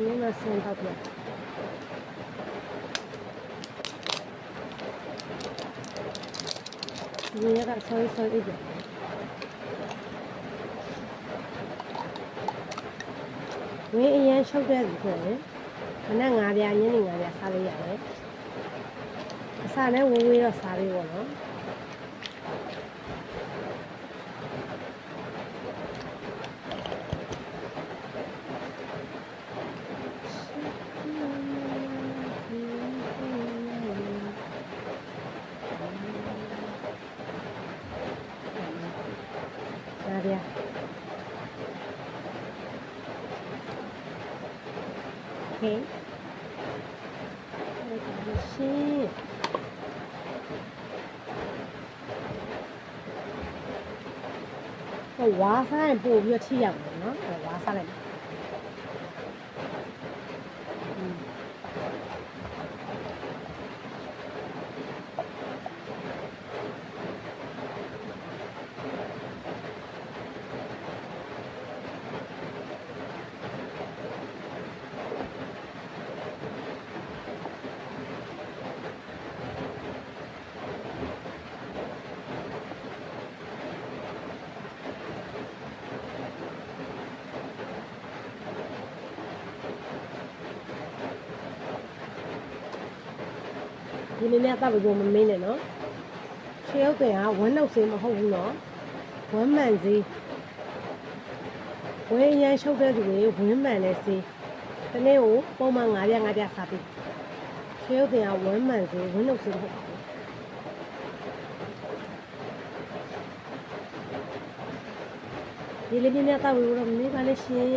ဒီနေ့မှဆင်းတော့ပြဒီနေ့ကဆောင်းဆောင်းအိပ်တယ်ဝင်းအရင်ရှုပ်တဲ့လူဆိုရင်မနက်9ပြားညနေ9ပြားစားလို့ရတယ်အစားနဲ့ဝေးဝေးတော့စားလေးပေါ့နော် နားဗျာဟေးအဲ့ဒါရှင်ဟိုဝါစားရင်ပို့ပြီးတော့ထိရောက်တယ်နော်အဲ့ဝါစားလိုက်မယ်อืม ဒီနေ့နဲ့တော့ဘယ်မမင်းနဲ့နော်ချေရောက်တယ်ကဝမ်းနှုတ်စေးမဟုတ်ဘူးနော်ဝမ်းမှန်စေးဝင်းရန်ရှုပ်တဲ့သူတွေဝင်းမှန်တဲ့စေးတနေ့ကိုပုံမှန်9ပြ9ပြစားပြီးချေရောက်တယ်ကဝမ်းမှန်စေးဝမ်းနှုတ်စေးမဟုတ်ဘူးဒီလေးမြတ်တော့ဘယ်လိုမင်းပါလဲရှင်